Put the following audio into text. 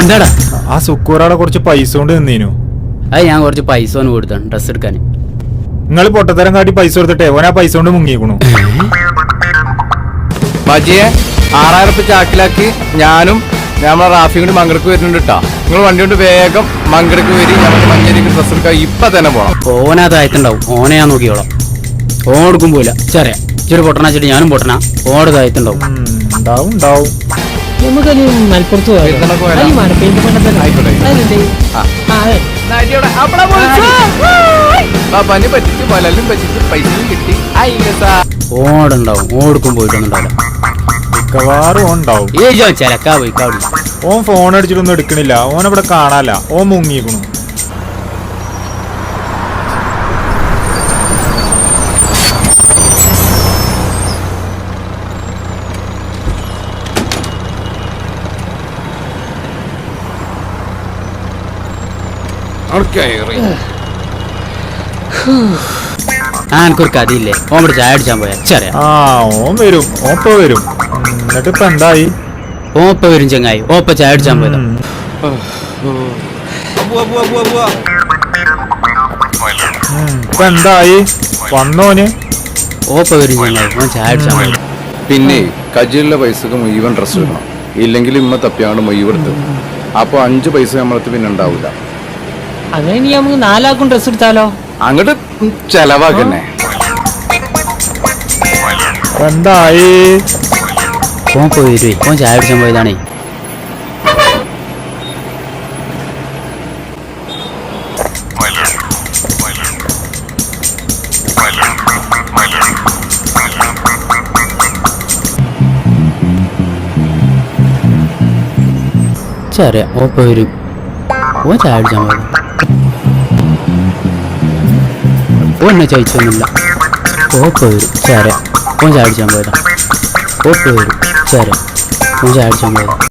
എന്താടാ? ആ സുക്കൂറാടെ കുറച്ച് പൈസ കൊണ്ട് നിന്നീനു. അത് ഞാൻ കുറച്ച് പൈസ ഒന്ന് കൊടുത്താണ് ഡ്രസ് എടുക്കാൻ. നിങ്ങൾ പൊട്ടത്തരം കാട്ടി പൈസ കൊടുത്തിട്ടേ ഓനാ പൈസ കൊണ്ട് മുങ്ങിക്കണു ബജിയെ ആറായിരം ഉറുപ്പ് ചാക്കിലാക്കി ഞാനും നമ്മളെ റാഫി കൊണ്ട് മങ്കടക്ക് വരുന്നുണ്ട് കേട്ടോ നിങ്ങൾ വണ്ടി കൊണ്ട് വേഗം മങ്കടക്ക് വരി ഞമ്മക്ക് മഞ്ഞേരിക്ക് ഡ്രസ് എടുക്കാൻ ഇപ്പൊ തന്നെ പോണം. ഓനാ താഴത്തുണ്ടാവും ഓനെ ഞാൻ നോക്കിയോളാം ഓൻ കൊടുക്കും പോയില്ല ചെറിയ ഇച്ചിരി പൊട്ടണ വെച്ചിട്ട് ഞാനും പൊട്ടണ ഓട് താഴത്തുണ്ടാവും ഉണ്ടാവും ഉണ്ടാവും. നമുക്കൊരു മലപ്പുറത്ത് പറ്റിച്ച് പറ്റിച്ച് പൈസയും കിട്ടി. ഓടുണ്ടാവും ഓടുക്കും പോയിട്ടൊന്നുണ്ടാവില്ല മിക്കവാറും ഓൻ ഉണ്ടാവും ചിലക്കാ ഓൻ ഫോൺ അടിച്ചിട്ടൊന്നും എടുക്കണില്ല. ഓൻ അവിടെ കാണാല ഓൻ മുങ്ങിക്കണു ആ എനിക്കൊരു കഥയില്ലേ? ഓൻ ഇവിടെ ചായ അടിച്ചാൻ പോയാ. ചെറിയ ആ ഓൻ വരും. വരും. ഉം, എന്നിട്ട് ഇപ്പൊ എന്തായി? ഓപ്പ വരും ചെങ്ങായി. ഓപ്പ ചായ അടിച്ചാൻ പോയതാ. ഉം, ഇപ്പൊ എന്തായി? വന്നോന്? ഓപ്പ വരും ചെങ്ങായി. ഓൻ ചായ അടിച്ചാൻ പോയതാ. പിന്നെ കജിലുള്ള പൈസക്ക് മുഴുവൻ ഡ്രസ് ഇടണം. ഇല്ലെങ്കിൽ ഇമ്മ തപ്പിയാണ് മുഴുവൻ എടുത്തത് അപ്പൊ അഞ്ച് പൈസ നമ്മളത്ത് പിന്നെ ഉണ്ടാവില്ല അങ്ങനെ ഇനി നമുക്ക് നാലാക്കും ഡ്രസ് എടുത്താലോ? അങ്ങോട്ട് ചെലവാക്കന്നെ. എന്തായി ഓപ്പ വരുവേ ഓൻ ചായ പിടിച്ചാൻ പോയതാണേ. ചെറിയ ഓപ്പ വരും. ഓൻ ചായ അടിച്ചാൻ പോയത്. ഓ എന്നെ ചോദിച്ചൊന്നുമില്ല ഓപ്പ വരും ചെറിയ ഓൻ ചായ അടിച്ചാൻ പോയതാ ഓപ്പ വരും ചെറിയ ഓൻ ചായ അടിച്ചാൻ പോയതാ